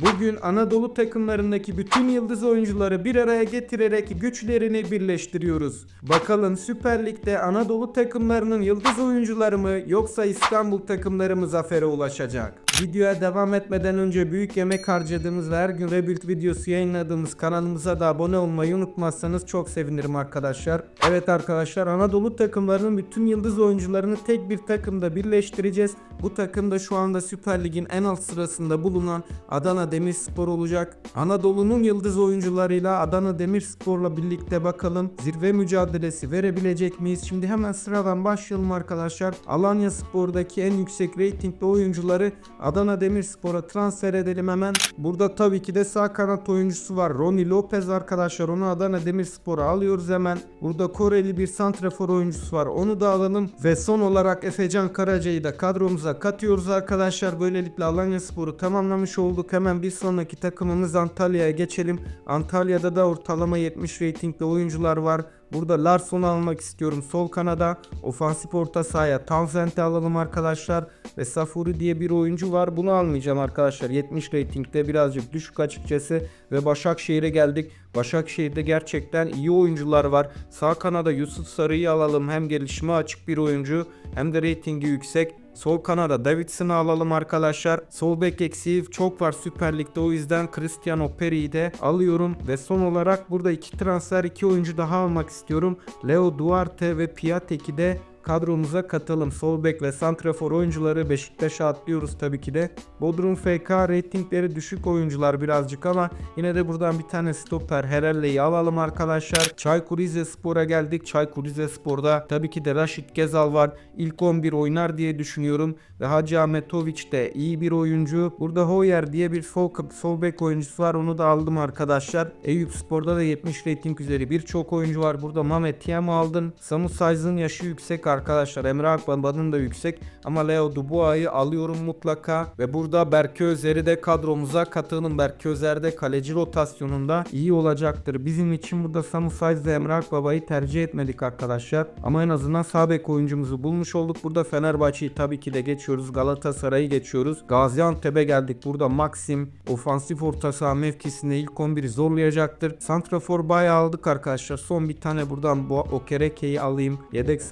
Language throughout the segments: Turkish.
Bugün Anadolu takımlarındaki bütün yıldız oyuncuları bir araya getirerek güçlerini birleştiriyoruz. Bakalım Süper Lig'de Anadolu takımlarının yıldız oyuncuları mı yoksa İstanbul takımları mı zafere ulaşacak? Videoya devam etmeden önce büyük emek harcadığımız ve her gün Rebuild videosu yayınladığımız kanalımıza da abone olmayı unutmazsanız çok sevinirim arkadaşlar. Evet arkadaşlar Anadolu takımlarının bütün yıldız oyuncularını tek bir takımda birleştireceğiz. Bu takımda şu anda Süper Lig'in en alt sırasında bulunan Adana Demirspor olacak. Anadolu'nun yıldız oyuncularıyla Adana Demirspor'la birlikte bakalım zirve mücadelesi verebilecek miyiz? Şimdi hemen sıradan başlayalım arkadaşlar. Alanya Spor'daki en yüksek reytingli oyuncuları Adana Demirspor'a transfer edelim hemen. Burada tabii ki de sağ kanat oyuncusu var. Ronnie Lopez arkadaşlar. Onu Adana Demirspor'a alıyoruz hemen. Burada Koreli bir santrafor oyuncusu var. Onu da alalım. Ve son olarak Efecan Karaca'yı da kadromuza katıyoruz arkadaşlar. Böylelikle Alanya Spor'u tamamlamış olduk. Hemen bir sonraki takımımız Antalya'ya geçelim. Antalya'da da ortalama 70 reytingli oyuncular var. Burada Larsson'u almak istiyorum. Sol kanada ofansif orta sahaya Townsend'i alalım arkadaşlar. Ve Safuri diye bir oyuncu var. Bunu almayacağım arkadaşlar. 70 reytingde birazcık düşük açıkçası. Ve Başakşehir'e geldik. Başakşehir'de gerçekten iyi oyuncular var. Sağ kanada Yusuf Sarı'yı alalım. Hem gelişime açık bir oyuncu hem de reytingi yüksek. Sol kanada Davidson'ı alalım arkadaşlar. Sol bek eksiği çok var Süper Lig'de o yüzden Cristiano Peri'yi de alıyorum. Ve son olarak burada iki transfer iki oyuncu daha almak istiyorum. Leo Duarte ve Piatek'i de kadromuza katalım. Sol bek ve santrafor oyuncuları Beşiktaş'a atlıyoruz tabii ki de. Bodrum FK reytingleri düşük oyuncular birazcık ama yine de buradan bir tane stoper Herelle'yi alalım arkadaşlar. Çaykur Rizespor'a geldik. Çaykur Rizespor'da tabii ki de Raşit Gezal var. İlk 11 oynar diye düşünüyorum. Ve Hacı Ahmetoviç de iyi bir oyuncu. Burada Hoyer diye bir sol, sol bek oyuncusu var. Onu da aldım arkadaşlar. Eyüp Spor'da da 70 reyting üzeri birçok oyuncu var. Burada Mehmet Yem aldın. Samu Sayz'ın yaşı yüksek arkadaşlar. Emre Akbaba'nın da yüksek. Ama Leo Dubois'ı alıyorum mutlaka. Ve burada Berke Özer'i de kadromuza katılın. Berke Özer de kaleci rotasyonunda iyi olacaktır. Bizim için burada Samu Sayz ve Emre Akbaba'yı tercih etmedik arkadaşlar. Ama en azından sağ bek oyuncumuzu bulmuş olduk. Burada Fenerbahçe'yi tabii ki de geçiyoruz. Galatasaray'ı geçiyoruz. Gaziantep'e geldik. Burada Maxim ofansif orta saha mevkisinde ilk 11'i zorlayacaktır. Santrafor bayağı aldık arkadaşlar. Son bir tane buradan bu Okereke'yi alayım. Yedek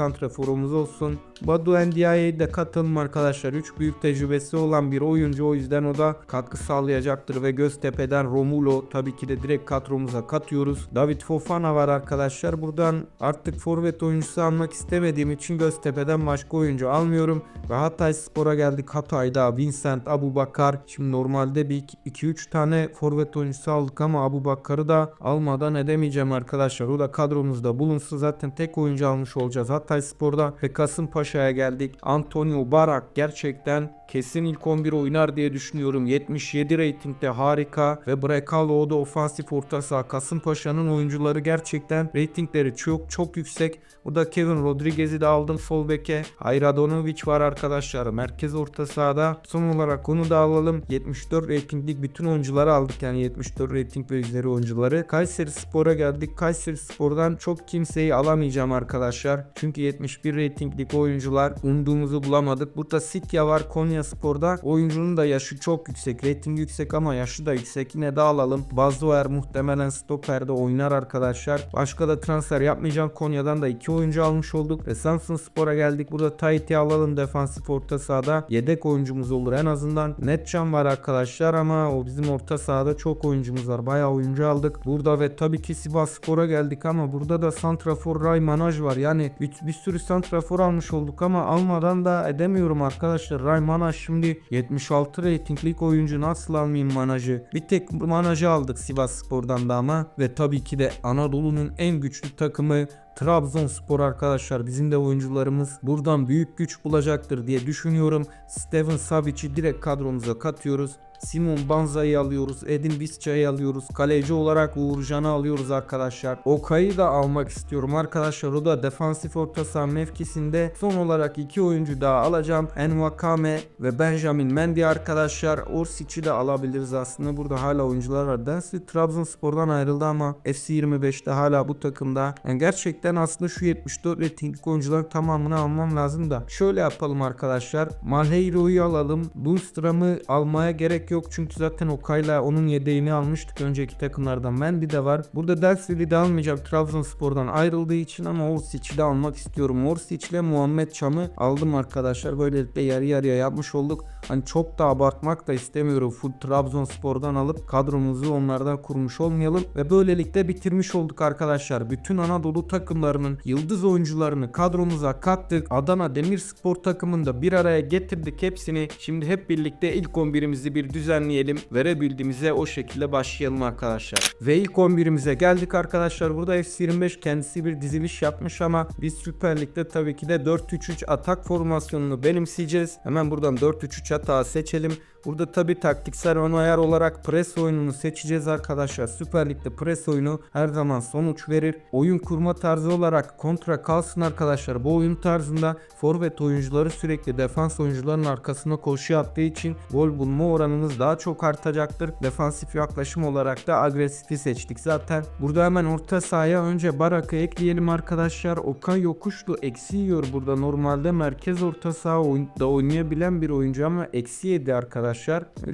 santraforumuz olsun. Badu Ndiaye'yi de katılım arkadaşlar. 3 büyük tecrübesi olan bir oyuncu. O yüzden o da katkı sağlayacaktır. Ve Göztepe'den Romulo tabii ki de direkt kadromuza katıyoruz. David Fofana var arkadaşlar. Buradan artık forvet oyuncusu almak istemediğim için Göztepe'den başka oyuncu almıyorum. Ve Hatay Spor'a geldik. Hatay'da Vincent, Abu Bakar. Şimdi normalde bir 2-3 tane forvet oyuncusu aldık ama Abu Bakar'ı da almadan edemeyeceğim arkadaşlar. O da kadromuzda bulunsun. Zaten tek oyuncu almış olacağız. Hatay Spor'da ve Kasımpaşa'ya geldik. Antonio Barak gerçekten kesin ilk 11 oynar diye düşünüyorum. 77 reytingde harika ve Brekalo da ofansif orta saha. Kasımpaşa'nın oyuncuları gerçekten reytingleri çok çok yüksek. Bu da Kevin Rodriguez'i de aldım sol beke. Hayradonovic var arkadaşlar. Merkez orta sahada. Son olarak onu da alalım. 74 reytinglik bütün oyuncuları aldık. Yani 74 reyting ve üzeri oyuncuları. Kayseri Spor'a geldik. Kayseri Spor'dan çok kimseyi alamayacağım arkadaşlar. Çünkü 71 reytinglik oyuncular umduğumuzu bulamadık. Burada Sitya var Konya Spor'da. Oyuncunun da yaşı çok yüksek. Reyting yüksek ama yaşı da yüksek. Yine de alalım. Bazoer muhtemelen stoperde oynar arkadaşlar. Başka da transfer yapmayacağım. Konya'dan da iki oyuncu almış olduk. Ve Samsun Spor'a geldik. Burada Tahiti alalım defansif orta sahada. Yedek oyuncumuz olur en azından. Netcan var arkadaşlar ama o bizim orta sahada çok oyuncumuz var. Bayağı oyuncu aldık. Burada ve tabii ki Sivas Spor'a geldik ama burada da Santrafor Ray Manaj var. Yani bir, bir sürü Santrafor almış olduk ama almadan da edemiyorum arkadaşlar. Ray Manaj şimdi 76 reytinglik oyuncu nasıl almayayım Manaj'ı? Bir tek Manaj'ı aldık Sivas Spor'dan da ama ve tabii ki de Anadolu'nun en güçlü takımı Trabzonspor arkadaşlar bizim de oyuncularımız buradan büyük güç bulacaktır diye düşünüyorum. Steven Savic'i direkt kadromuza katıyoruz. Simon Banza'yı alıyoruz. Edin Visca'yı alıyoruz. Kaleci olarak Uğurcan'ı alıyoruz arkadaşlar. Okay'ı da almak istiyorum arkadaşlar. O da defansif orta saha mevkisinde. Son olarak iki oyuncu daha alacağım. Envakame ve Benjamin Mendy arkadaşlar. Orsic'i de alabiliriz aslında. Burada hala oyuncular var. Densi Trabzonspor'dan ayrıldı ama FC25'te hala bu takımda. Yani gerçekten gerçekten aslında şu 74 ratinglik oyuncuların tamamını almam lazım da. Şöyle yapalım arkadaşlar. Malheiro'yu alalım. Lundström'ü almaya gerek yok çünkü zaten Okay'la onun yedeğini almıştık önceki takımlardan. Mendy de var. Burada Dersville'i de almayacağım Trabzonspor'dan ayrıldığı için ama Orsic'i de almak istiyorum. Orsic ile Muhammed Çam'ı aldım arkadaşlar. Böylelikle yarı yarıya yapmış olduk. Hani çok da abartmak da istemiyorum. Full Trabzonspor'dan alıp kadromuzu onlardan kurmuş olmayalım. Ve böylelikle bitirmiş olduk arkadaşlar. Bütün Anadolu takımlarının yıldız oyuncularını kadromuza kattık. Adana Demirspor takımında bir araya getirdik hepsini. Şimdi hep birlikte ilk 11'imizi bir düzenleyelim. Verebildiğimize o şekilde başlayalım arkadaşlar. Ve ilk 11'imize geldik arkadaşlar. Burada FC25 kendisi bir diziliş yapmış ama biz Süper Lig'de tabii ki de 4-3-3 atak formasyonunu benimseyeceğiz. Hemen buradan 4-3-3 atağı seçelim. Burada tabi taktiksel ön ayar olarak pres oyununu seçeceğiz arkadaşlar. Süper Lig'de pres oyunu her zaman sonuç verir. Oyun kurma tarzı olarak kontra kalsın arkadaşlar. Bu oyun tarzında forvet oyuncuları sürekli defans oyuncuların arkasına koşu attığı için gol bulma oranınız daha çok artacaktır. Defansif yaklaşım olarak da agresifi seçtik zaten. Burada hemen orta sahaya önce Barak'ı ekleyelim arkadaşlar. Okan Yokuşlu eksi yiyor burada. Normalde merkez orta saha oyunda oynayabilen bir oyuncu ama eksi yedi arkadaşlar.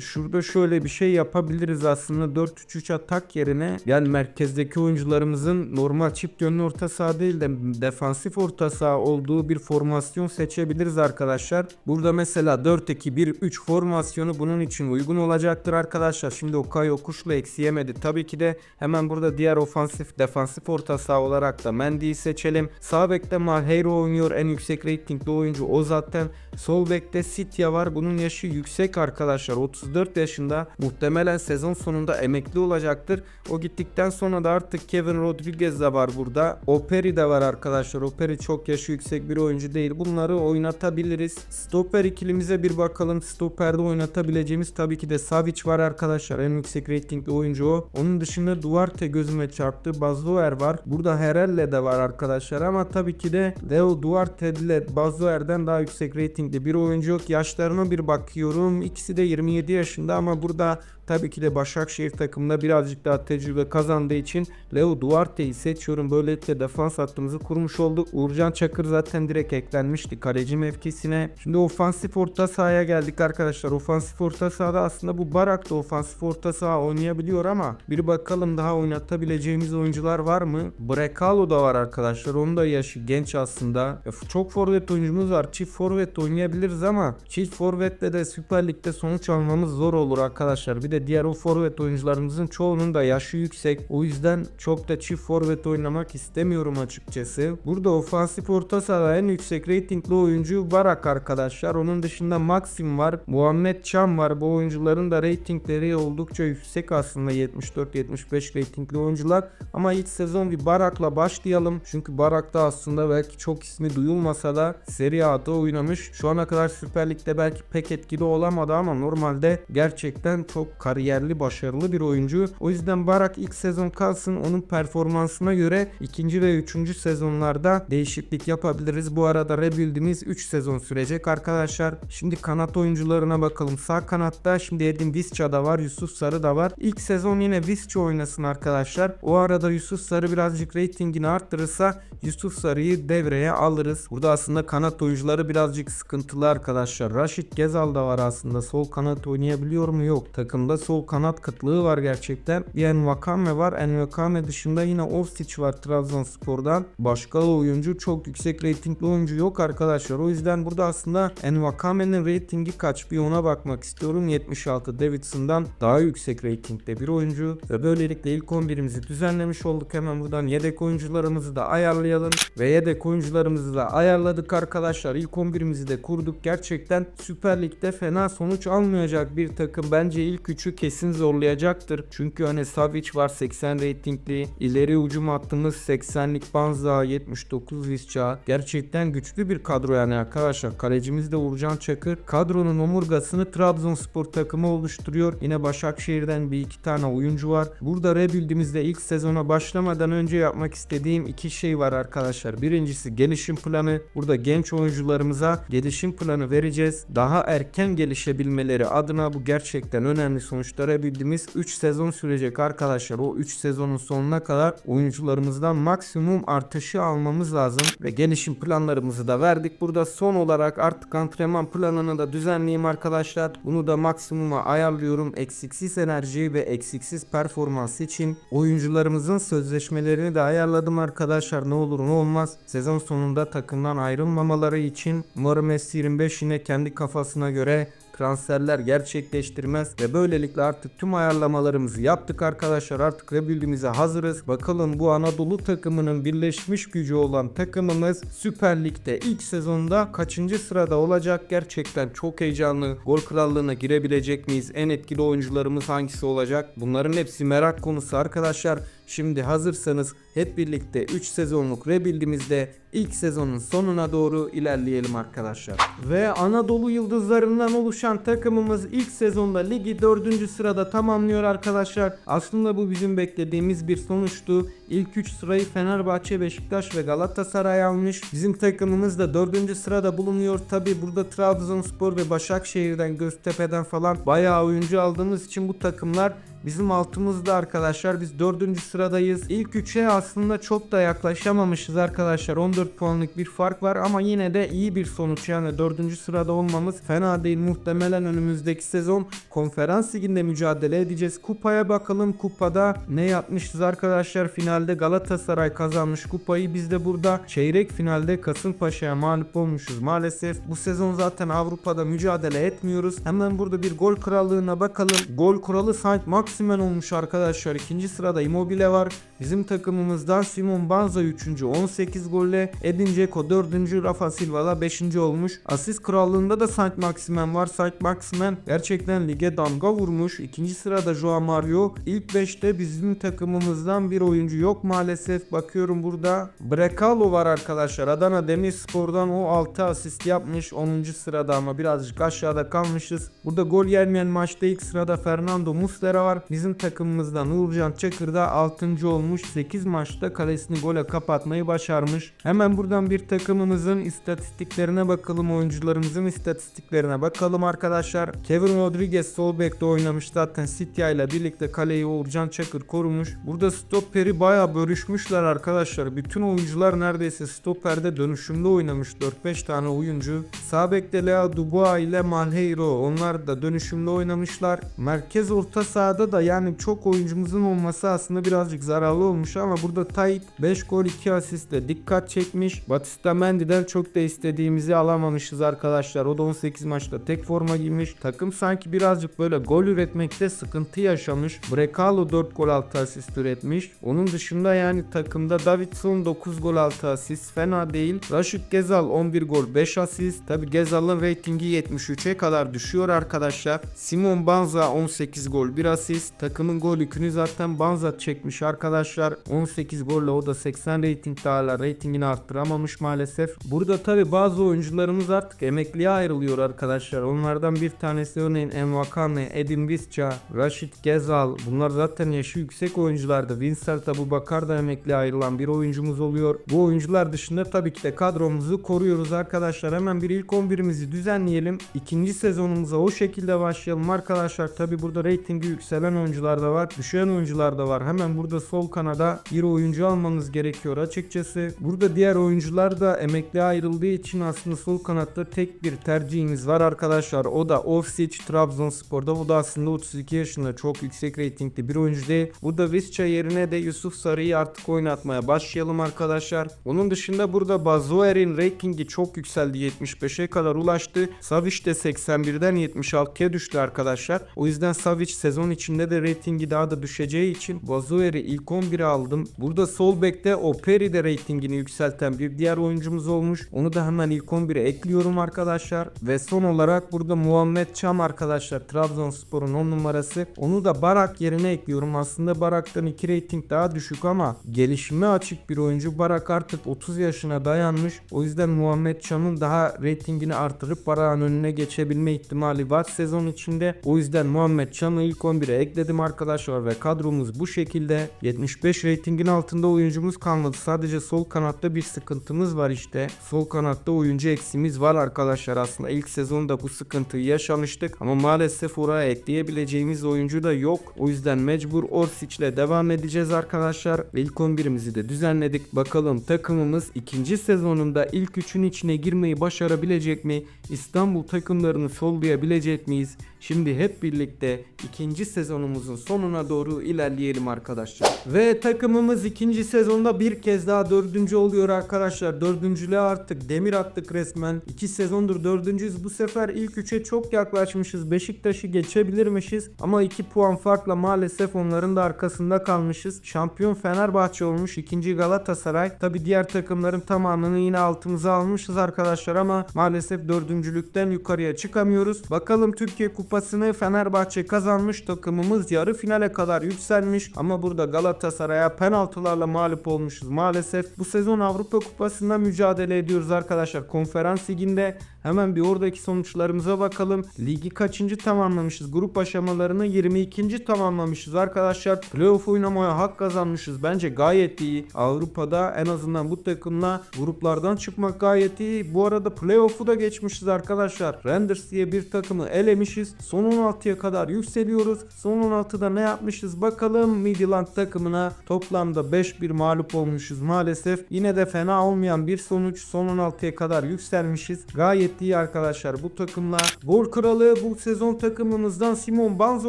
Şurada şöyle bir şey yapabiliriz aslında 4-3-3 atak yerine yani merkezdeki oyuncularımızın normal çift yönlü orta saha değil de defansif orta saha olduğu bir formasyon seçebiliriz arkadaşlar. Burada mesela 4-2-1-3 formasyonu bunun için uygun olacaktır arkadaşlar. Şimdi Okay Yokuşlu eksi yemedi. Tabii ki de hemen burada diğer ofansif defansif orta saha olarak da Mendy'yi seçelim. Sağ bekte Malheiro oynuyor. En yüksek ratingli oyuncu o zaten. Sol bekte Sitya var. Bunun yaşı yüksek arkadaşlar. 34 yaşında. Muhtemelen sezon sonunda emekli olacaktır. O gittikten sonra da artık Kevin Rodriguez de var burada. Operi de var arkadaşlar. Operi çok yaşı yüksek bir oyuncu değil. Bunları oynatabiliriz. Stoper ikilimize bir bakalım. Stoper'de oynatabileceğimiz tabii ki de Savic var arkadaşlar. En yüksek ratingli oyuncu o. Onun dışında Duarte gözüme çarptı. Bazoer var. Burada Herelle de var arkadaşlar ama tabii ki de Leo Duarte ile Bazoer'den daha yüksek ratingli bir oyuncu yok. Yaşlarına bir bakıyorum. İkisi de 27 yaşında ama burada tabii ki de Başakşehir takımında birazcık daha tecrübe kazandığı için Leo Duarte'yi seçiyorum. Böylelikle defans hattımızı kurmuş olduk. Uğurcan Çakır zaten direkt eklenmişti kaleci mevkisine. Şimdi ofansif orta sahaya geldik arkadaşlar. Ofansif orta sahada aslında bu Barak da ofansif orta saha oynayabiliyor ama bir bakalım daha oynatabileceğimiz oyuncular var mı? Brekalo da var arkadaşlar. Onun da yaşı genç aslında. Ya, çok forvet oyuncumuz var. Çift forvet oynayabiliriz ama çift forvetle de Süper Lig'de sonuç almamız zor olur arkadaşlar. Bir de diğer o forvet oyuncularımızın çoğunun da yaşı yüksek. O yüzden çok da çift forvet oynamak istemiyorum açıkçası. Burada ofansif orta sahada en yüksek ratingli oyuncu Barak arkadaşlar. Onun dışında Maxim var. Muhammed Çam var. Bu oyuncuların da ratingleri oldukça yüksek aslında 74-75 ratingli oyuncular. Ama ilk sezon bir Barak'la başlayalım. Çünkü Barak da aslında belki çok ismi duyulmasa da Serie A'da oynamış. Şu ana kadar Süper Lig'de belki pek etkili olamadı ama normalde gerçekten çok kariyerli, başarılı bir oyuncu. O yüzden Barak ilk sezon kalsın. Onun performansına göre ikinci ve üçüncü sezonlarda değişiklik yapabiliriz. Bu arada rebuild'imiz 3 sezon sürecek arkadaşlar. Şimdi kanat oyuncularına bakalım. Sağ kanatta şimdi Edin Visca da var. Yusuf Sarı da var. İlk sezon yine Visca oynasın arkadaşlar. O arada Yusuf Sarı birazcık ratingini arttırırsa Yusuf Sarı'yı devreye alırız. Burada aslında kanat oyuncuları birazcık sıkıntılı arkadaşlar. Raşit Gezal da var aslında. Sol kanat oynayabiliyor mu? Yok. Takımda sol kanat kıtlığı var gerçekten. Bir Envakame var. Envakame dışında yine Ofsic var Trabzonspor'dan. Başka oyuncu çok yüksek ratingli oyuncu yok arkadaşlar. O yüzden burada aslında Envakame'nin ratingi kaç bir ona bakmak istiyorum. 76 Davidson'dan daha yüksek ratingde bir oyuncu. Ve böylelikle ilk 11'imizi düzenlemiş olduk. Hemen buradan yedek oyuncularımızı da ayarlayalım. Ve yedek oyuncularımızı da ayarladık arkadaşlar. İlk 11'imizi de kurduk. Gerçekten Süper Lig'de fena sonuç almayacak bir takım. Bence ilk 3'ü kesin zorlayacaktır. Çünkü hani Savic var 80 ratingli. İleri ucum hattımız 80'lik Banza 79 Visca. Gerçekten güçlü bir kadro yani arkadaşlar. Kalecimiz de Uğurcan Çakır. Kadronun omurgasını Trabzonspor takımı oluşturuyor. Yine Başakşehir'den bir iki tane oyuncu var. Burada rebuild'imizde ilk sezona başlamadan önce yapmak istediğim iki şey var arkadaşlar. Birincisi gelişim planı. Burada genç oyuncularımıza gelişim planı vereceğiz. Daha erken gelişebilmeleri adına bu gerçekten önemli sonuçta rebuild'imiz 3 sezon sürecek arkadaşlar. O 3 sezonun sonuna kadar oyuncularımızdan maksimum artışı almamız lazım. Ve gelişim planlarımızı da verdik. Burada son olarak artık antrenman planını da düzenleyeyim arkadaşlar. Bunu da maksimuma ayarlıyorum. Eksiksiz enerji ve eksiksiz performans için oyuncularımızın sözleşmelerini de ayarladım arkadaşlar. Ne olur ne olmaz. Sezon sonunda takımdan ayrılmamaları için umarım S25 yine kendi kafasına göre transferler gerçekleştirmez ve böylelikle artık tüm ayarlamalarımızı yaptık arkadaşlar. Artık rebuild'imize hazırız. Bakalım bu Anadolu takımının birleşmiş gücü olan takımımız Süper Lig'de ilk sezonda kaçıncı sırada olacak? Gerçekten çok heyecanlı. Gol krallığına girebilecek miyiz? En etkili oyuncularımız hangisi olacak? Bunların hepsi merak konusu arkadaşlar Şimdi hazırsanız hep birlikte 3 sezonluk rebuild'imizde ilk sezonun sonuna doğru ilerleyelim arkadaşlar. Ve Anadolu yıldızlarından oluşan takımımız ilk sezonda ligi 4. sırada tamamlıyor arkadaşlar. Aslında bu bizim beklediğimiz bir sonuçtu. İlk 3 sırayı Fenerbahçe, Beşiktaş ve Galatasaray almış. Bizim takımımız da 4. sırada bulunuyor. Tabi burada Trabzonspor ve Başakşehir'den, Göztepe'den falan bayağı oyuncu aldığımız için bu takımlar Bizim altımızda arkadaşlar biz 4. sıradayız. İlk 3'e aslında çok da yaklaşamamışız arkadaşlar. 14 puanlık bir fark var ama yine de iyi bir sonuç. Yani 4. sırada olmamız fena değil. Muhtemelen önümüzdeki sezon konferans liginde mücadele edeceğiz. Kupaya bakalım. Kupada ne yapmışız arkadaşlar? Finalde Galatasaray kazanmış kupayı. Biz de burada çeyrek finalde Kasımpaşa'ya mağlup olmuşuz. Maalesef bu sezon zaten Avrupa'da mücadele etmiyoruz. Hemen burada bir gol krallığına bakalım. Gol kralı Saint Max Maximen olmuş arkadaşlar. İkinci sırada Immobile var. Bizim takımımızdan Simon Banza 3. 18 golle. Edin Dzeko 4. Rafa Silva da 5. olmuş. Asist krallığında da Saint Maximen var. Saint Maximen gerçekten lige damga vurmuş. İkinci sırada Joao Mario. İlk 5'te bizim takımımızdan bir oyuncu yok maalesef. Bakıyorum burada. Brekalo var arkadaşlar. Adana Demirspor'dan o 6 asist yapmış. 10. sırada ama birazcık aşağıda kalmışız. Burada gol gelmeyen maçta ilk sırada Fernando Muslera var. Bizim takımımızda Nurcan Çakır da 6. olmuş. 8 maçta kalesini gole kapatmayı başarmış. Hemen buradan bir takımımızın istatistiklerine bakalım. Oyuncularımızın istatistiklerine bakalım arkadaşlar. Kevin Rodriguez sol bekte oynamış zaten City ile birlikte kaleyi Uğurcan Çakır korumuş. Burada stoperi baya bölüşmüşler arkadaşlar. Bütün oyuncular neredeyse stoperde dönüşümde oynamış 4-5 tane oyuncu. Sağ bekte Lea Dubois ile Malheiro onlar da dönüşümde oynamışlar. Merkez orta sahada da yani çok oyuncumuzun olması aslında birazcık zararlı olmuş ama burada Tayyip 5 gol 2 asistle dikkat çekmiş. Batista Mendy'den çok da istediğimizi alamamışız arkadaşlar. O da 18 maçta tek forma giymiş. Takım sanki birazcık böyle gol üretmekte sıkıntı yaşamış. Brekalo 4 gol 6 asist üretmiş. Onun dışında yani takımda Davidson 9 gol 6 asist fena değil. Rashid Gezal 11 gol 5 asist. Tabi Gezal'ın reytingi 73'e kadar düşüyor arkadaşlar. Simon Banza 18 gol 1 asist. Takımın gol yükünü zaten Banza çekmiş arkadaşlar. 18 golle o da 80 reytingde hala reytingini arttıramamış maalesef. Burada tabi bazı oyuncularımız artık emekliye ayrılıyor arkadaşlar. Onlardan bir tanesi örneğin Envakane, Edin Visca, Rashid Gezal. Bunlar zaten yaşı yüksek oyunculardı. Vincent Abu Bakar da emekliye ayrılan bir oyuncumuz oluyor. Bu oyuncular dışında tabii ki de kadromuzu koruyoruz arkadaşlar. Hemen bir ilk 11'imizi düzenleyelim. İkinci sezonumuza o şekilde başlayalım arkadaşlar. Tabi burada reytingi yükselen oyuncular da var. Düşen oyuncular da var. Hemen burada sol kanada bir oyuncu almanız gerekiyor açıkçası. Burada diğer oyuncular da emekli ayrıldığı için aslında sol kanatta tek bir tercihimiz var arkadaşlar. O da Ofsic Trabzonspor'da. O da aslında 32 yaşında çok yüksek reytingli bir oyuncu değil. Burada Visca yerine de Yusuf Sarı'yı artık oynatmaya başlayalım arkadaşlar. Onun dışında burada Bazoer'in reytingi çok yükseldi. 75'e kadar ulaştı. Savic de 81'den 76'ya düştü arkadaşlar. O yüzden Savic sezon içinde de reytingi daha da düşeceği için Bazoer'i ilk 11'e aldım. Burada sol bekte Operi de reytingini yükselten bir diğer oyuncumuz olmuş. Onu da hemen ilk 11'e ekliyorum arkadaşlar. Ve son olarak burada Muhammed Çam arkadaşlar Trabzonspor'un 10 numarası. Onu da Barak yerine ekliyorum. Aslında Barak'tan 2 reyting daha düşük ama gelişime açık bir oyuncu. Barak artık 30 yaşına dayanmış. O yüzden Muhammed Çam'ın daha reytingini artırıp Barak'ın önüne geçebilme ihtimali var sezon içinde. O yüzden Muhammed Çam'ı ilk 11'e ekledim arkadaşlar ve kadromuz bu şekilde. 75 reytingin altında oyuncumuz kalmadı. Sadece sol kanatta bir sıkıntımız var işte. Sol kanatta oyuncu eksimiz var arkadaşlar. Aslında ilk sezonda bu sıkıntıyı yaşamıştık ama maalesef oraya ekleyebileceğimiz oyuncu da yok. O yüzden mecbur Orsic ile devam edeceğiz arkadaşlar. İlk 11'imizi de düzenledik. Bakalım takımımız ikinci sezonunda ilk üçün içine girmeyi başarabilecek mi? İstanbul takımlarını sollayabilecek miyiz? Şimdi hep birlikte ikinci sezonumuzun sonuna doğru ilerleyelim arkadaşlar. Ve takımımız ikinci sezonda bir kez daha dördüncü oluyor arkadaşlar. Dördüncülüğe artık demir attık resmen. İki sezondur dördüncüyüz. Bu sefer ilk üçe çok yaklaşmışız. Beşiktaş'ı geçebilirmişiz. Ama iki puan farkla maalesef onların da arkasında kalmışız. Şampiyon Fenerbahçe olmuş. ikinci Galatasaray. Tabi diğer takımların tamamını yine altımıza almışız arkadaşlar ama maalesef dördüncülükten yukarıya çıkamıyoruz. Bakalım Türkiye Kupası'nı Fenerbahçe kazanmış. Takımımız yarı finale kadar yükselmiş ama burada Galatasaray'a penaltılarla mağlup olmuşuz maalesef. Bu sezon Avrupa Kupası'nda mücadele ediyoruz arkadaşlar. Konferans liginde hemen bir oradaki sonuçlarımıza bakalım. Ligi kaçıncı tamamlamışız? Grup aşamalarını 22. tamamlamışız arkadaşlar. Playoff oynamaya hak kazanmışız. Bence gayet iyi. Avrupa'da en azından bu takımla gruplardan çıkmak gayet iyi. Bu arada playoff'u da geçmişiz arkadaşlar. Renders diye bir takımı elemişiz. Son 16'ya kadar yükseliyoruz. Son 16'da ne yapmışız bakalım. Midland takımına toplamda 5-1 mağlup olmuşuz maalesef. Yine de fena olmayan bir sonuç. Son 16'ya kadar yükselmişiz. Gayet iyi arkadaşlar bu takımla. Gol kralı bu sezon takımımızdan Simon Banza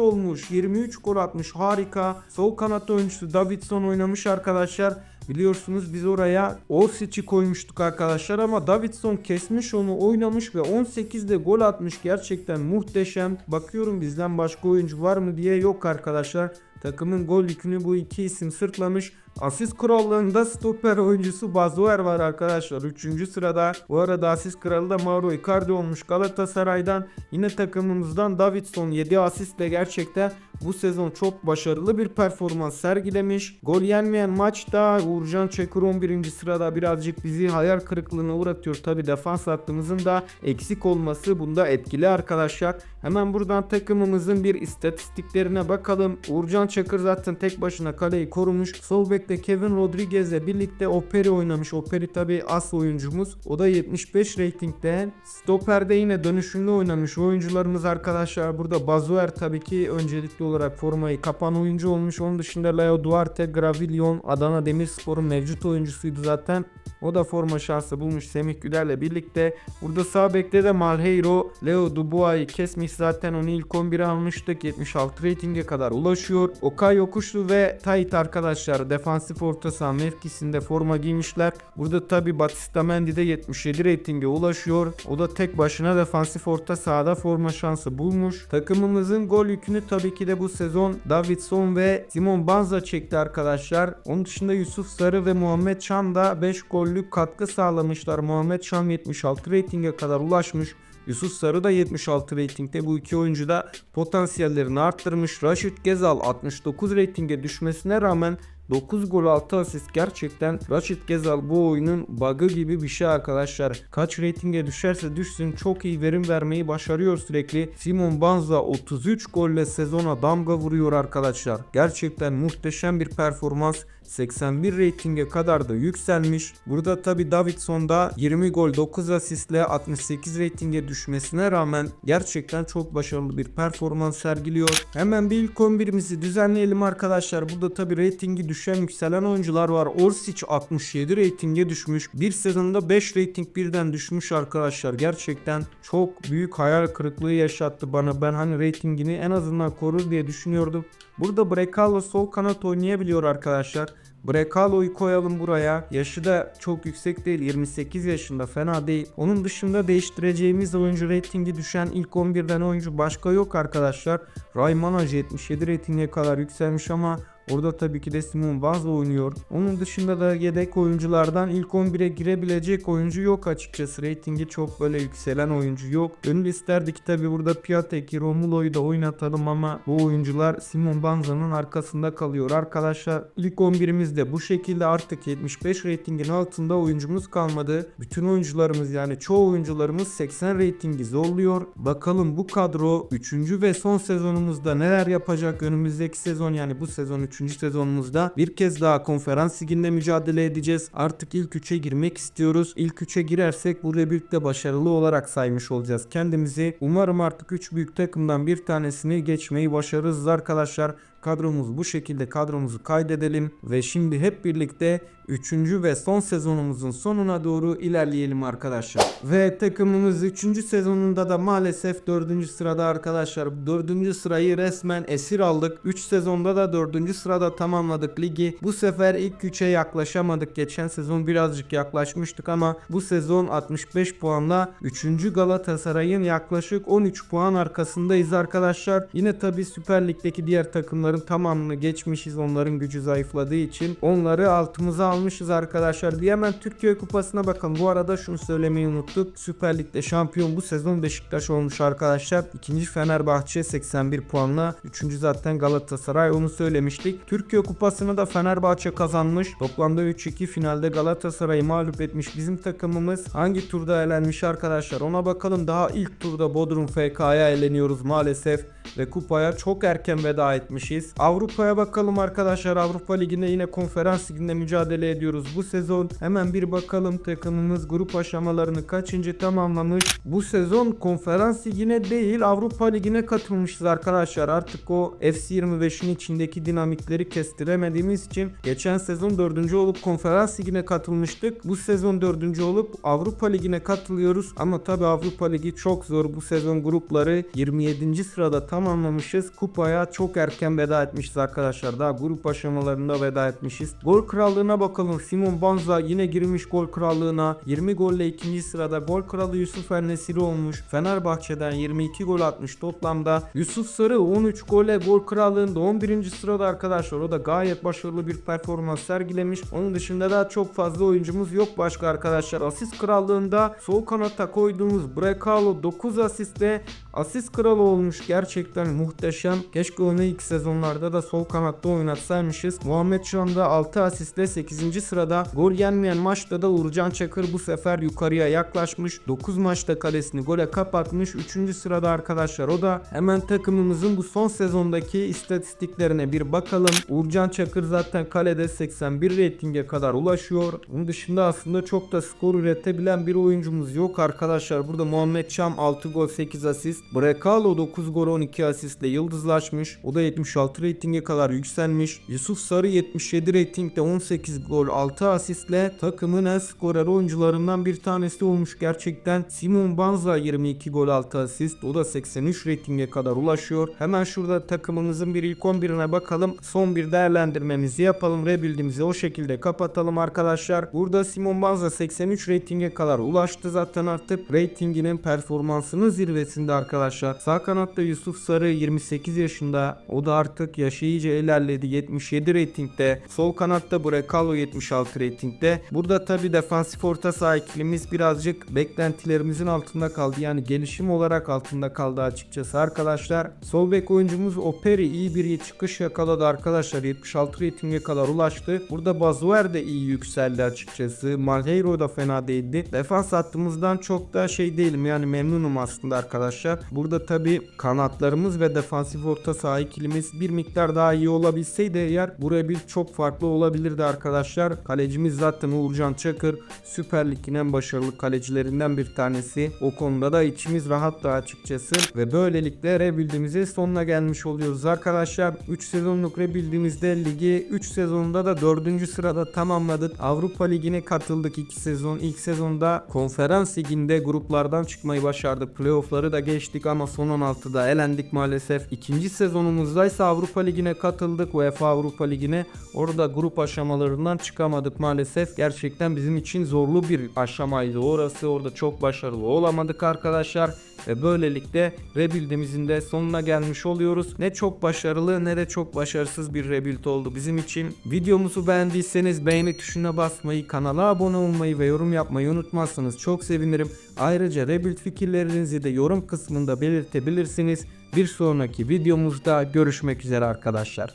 olmuş. 23 gol atmış harika. Sol kanat oyuncusu Davidson oynamış arkadaşlar. Biliyorsunuz biz oraya Orsic'i koymuştuk arkadaşlar ama Davidson kesmiş onu oynamış ve 18'de gol atmış gerçekten muhteşem. Bakıyorum bizden başka oyuncu var mı diye yok arkadaşlar. Takımın gol yükünü bu iki isim sırtlamış. Asist krallığında stoper oyuncusu Bazoer var arkadaşlar. 3. sırada. Bu arada asist kralı da Mauro Icardi olmuş Galatasaray'dan. Yine takımımızdan Davidson 7 asistle gerçekten bu sezon çok başarılı bir performans sergilemiş. Gol yenmeyen maçta Uğurcan Çakır 11. sırada birazcık bizi hayal kırıklığına uğratıyor. Tabi defans hattımızın da eksik olması bunda etkili arkadaşlar. Hemen buradan takımımızın bir istatistiklerine bakalım. Uğurcan Çakır zaten tek başına kaleyi korumuş. Sol bekte Kevin Rodriguez'le birlikte Operi oynamış. Operi tabi as oyuncumuz. O da 75 reytingde. Stoper'de yine dönüşümlü oynamış oyuncularımız arkadaşlar. Burada Bazuer tabii ki öncelikli olarak formayı kapan oyuncu olmuş. Onun dışında Leo Duarte, Gravillon, Adana Demirspor'un mevcut oyuncusuydu zaten. O da forma şansı bulmuş Semih Güler'le birlikte. Burada sağ bekte de Malheiro, Leo Dubois'ı kesmiş zaten onu ilk 11'e almıştık. 76 reytinge kadar ulaşıyor. Okay Yokuşlu ve Tait arkadaşlar defansif orta saha mevkisinde forma giymişler. Burada tabi Batista Mendy de 77 reytinge ulaşıyor. O da tek başına defansif orta sahada forma şansı bulmuş. Takımımızın gol yükünü tabii ki de bu sezon Davidson ve Simon Banza çekti arkadaşlar. Onun dışında Yusuf Sarı ve Muhammed Şam da 5 gollük katkı sağlamışlar. Muhammed Şam 76 reytinge kadar ulaşmış. Yusuf Sarı da 76 reytingde bu iki oyuncu da potansiyellerini arttırmış. Rashid Gezal 69 reytinge düşmesine rağmen 9 gol 6 asist gerçekten Rashid Gezal bu oyunun bug'ı gibi bir şey arkadaşlar. Kaç reytinge düşerse düşsün çok iyi verim vermeyi başarıyor sürekli. Simon Banza 33 golle sezona damga vuruyor arkadaşlar. Gerçekten muhteşem bir performans. 81 reytinge kadar da yükselmiş. Burada tabi Davidson'da 20 gol 9 asistle 68 reytinge düşmesine rağmen gerçekten çok başarılı bir performans sergiliyor. Hemen bir ilk 11'imizi düzenleyelim arkadaşlar. Burada tabi reytingi düşen yükselen oyuncular var. Orsic 67 reytinge düşmüş. Bir sezonda 5 reyting birden düşmüş arkadaşlar. Gerçekten çok büyük hayal kırıklığı yaşattı bana. Ben hani reytingini en azından korur diye düşünüyordum. Burada Brekalo sol kanat oynayabiliyor arkadaşlar. Brekalo'yu koyalım buraya. Yaşı da çok yüksek değil. 28 yaşında fena değil. Onun dışında değiştireceğimiz oyuncu reytingi düşen ilk 11'den oyuncu başka yok arkadaşlar. Ray Manaj 77 reytinge kadar yükselmiş ama Orada tabii ki de Simon Banza oynuyor. Onun dışında da yedek oyunculardan ilk 11'e girebilecek oyuncu yok açıkçası. Ratingi çok böyle yükselen oyuncu yok. Gönül isterdi tabii burada Piatek'i, Romulo'yu da oynatalım ama bu oyuncular Simon Banza'nın arkasında kalıyor. Arkadaşlar ilk 11'imiz de bu şekilde artık 75 ratingin altında oyuncumuz kalmadı. Bütün oyuncularımız yani çoğu oyuncularımız 80 ratingi zorluyor. Bakalım bu kadro 3. ve son sezonumuzda neler yapacak önümüzdeki sezon yani bu sezon 3. sezonumuzda bir kez daha konferans liginde mücadele edeceğiz. Artık ilk 3'e girmek istiyoruz. İlk 3'e girersek burada birlikte başarılı olarak saymış olacağız kendimizi. Umarım artık 3 büyük takımdan bir tanesini geçmeyi başarırız arkadaşlar. Kadromuz bu şekilde kadromuzu kaydedelim ve şimdi hep birlikte 3. ve son sezonumuzun sonuna doğru ilerleyelim arkadaşlar. Ve takımımız 3. sezonunda da maalesef 4. sırada arkadaşlar. 4. sırayı resmen esir aldık. 3 sezonda da 4. sırada tamamladık ligi. Bu sefer ilk 3'e yaklaşamadık. Geçen sezon birazcık yaklaşmıştık ama bu sezon 65 puanla 3. Galatasaray'ın yaklaşık 13 puan arkasındayız arkadaşlar. Yine tabi Süper Lig'deki diğer takımların tamamını geçmişiz. Onların gücü zayıfladığı için onları altımıza almışız arkadaşlar. Bir hemen Türkiye Kupası'na bakın. Bu arada şunu söylemeyi unuttuk. Süper Lig'de şampiyon bu sezon Beşiktaş olmuş arkadaşlar. İkinci Fenerbahçe 81 puanla. Üçüncü zaten Galatasaray onu söylemiştik. Türkiye Kupası'nı da Fenerbahçe kazanmış. Toplamda 3-2 finalde Galatasaray'ı mağlup etmiş bizim takımımız. Hangi turda elenmiş arkadaşlar ona bakalım. Daha ilk turda Bodrum FK'ya eleniyoruz maalesef. Ve kupaya çok erken veda etmişiz. Avrupa'ya bakalım arkadaşlar. Avrupa Ligi'nde yine konferans liginde mücadele ediyoruz bu sezon. Hemen bir bakalım takımımız grup aşamalarını kaçıncı tamamlamış. Bu sezon konferans ligine değil Avrupa Ligi'ne katılmışız arkadaşlar. Artık o FC25'in içindeki dinamikleri kestiremediğimiz için geçen sezon 4. olup konferans ligine katılmıştık. Bu sezon 4. olup Avrupa Ligi'ne katılıyoruz. Ama tabi Avrupa Ligi çok zor. Bu sezon grupları 27. sırada tamamlamışız. Kupaya çok erken veda etmişiz arkadaşlar. Daha grup aşamalarında veda etmişiz. Gol krallığına bakalım. Simon Banza yine girmiş gol krallığına. 20 golle ikinci sırada. Gol kralı Yusuf Ernesiri olmuş. Fenerbahçe'den 22 gol atmış toplamda. Yusuf Sarı 13 golle gol krallığında 11. sırada arkadaşlar. O da gayet başarılı bir performans sergilemiş. Onun dışında da çok fazla oyuncumuz yok başka arkadaşlar. Asist krallığında sol kanata koyduğumuz Brekalo 9 asistle asist kralı olmuş. Gerçekten muhteşem. Keşke onu ilk sezonlarda da sol kanatta oynatsaymışız. Muhammed şu anda 6 asistle 8. sırada. Gol yenmeyen maçta da Uğurcan Çakır bu sefer yukarıya yaklaşmış. 9 maçta kalesini gole kapatmış. 3. sırada arkadaşlar o da hemen takımımızın bu son sezondaki istatistiklerine bir bakalım. Uğurcan Çakır zaten kalede 81 reytinge kadar ulaşıyor. Bunun dışında aslında çok da skor üretebilen bir oyuncumuz yok arkadaşlar. Burada Muhammed Çam 6 gol 8 asist. Brekalo 9 gol 12 asistle yıldızlaşmış. O da 76 reytinge kadar yükselmiş. Yusuf Sarı 77 reytingde 18 gol 6 asistle takımın en skorer oyuncularından bir tanesi olmuş gerçekten. Simon Banza 22 gol 6 asist. O da 83 reytinge kadar ulaşıyor. Hemen şurada takımımızın bir ilk 11'ine bakalım. Son bir değerlendirmemizi yapalım. Rebuild'imizi o şekilde kapatalım arkadaşlar. Burada Simon Banza 83 reytinge kadar ulaştı zaten artık. Reytinginin performansının zirvesinde arkadaşlar. Sağ kanatta Yusuf Sarı 28 yaşında. O da artık yaşı iyice ilerledi. 77 reytingde. Sol kanatta Brekalo 76 reytingde. Burada tabi defansif orta saha ikilimiz birazcık beklentilerimizin altında kaldı. Yani gelişim olarak altında kaldı açıkçası arkadaşlar. Sol bek oyuncumuz Operi iyi bir çıkış yakaladı arkadaşlar. 76 reytinge kadar ulaştı. Burada Bazuer de iyi yükseldi açıkçası. Malheiro da fena değildi. Defans hattımızdan çok da şey değilim yani memnunum aslında arkadaşlar. Burada tabi kanatlarımız ve defansif orta saha ikilimiz bir miktar daha iyi olabilseydi eğer buraya bir çok farklı olabilirdi arkadaşlar. Kalecimiz zaten Uğurcan Çakır. Süper Lig'in en başarılı kalecilerinden bir tanesi. O konuda da içimiz rahat da açıkçası. Ve böylelikle rebuild'imizin sonuna gelmiş oluyoruz arkadaşlar. 3 sezonluk rebuild'imizde ligi 3 sezonunda da 4. sırada tamamladık. Avrupa Ligi'ne katıldık 2 sezon. İlk sezonda konferans liginde gruplardan çıkmayı başardık. Playoff'ları da geçtik. Geçtik ama son 16'da elendik maalesef. İkinci sezonumuzdaysa Avrupa Ligi'ne katıldık. UEFA Avrupa Ligi'ne. Orada grup aşamalarından çıkamadık maalesef. Gerçekten bizim için zorlu bir aşamaydı orası. Orada çok başarılı olamadık arkadaşlar. Ve böylelikle rebuild'imizin de sonuna gelmiş oluyoruz. Ne çok başarılı ne de çok başarısız bir rebuild oldu bizim için. Videomuzu beğendiyseniz beğeni tuşuna basmayı, kanala abone olmayı ve yorum yapmayı unutmazsanız çok sevinirim. Ayrıca rebuild fikirlerinizi de yorum kısmında belirtebilirsiniz. Bir sonraki videomuzda görüşmek üzere arkadaşlar.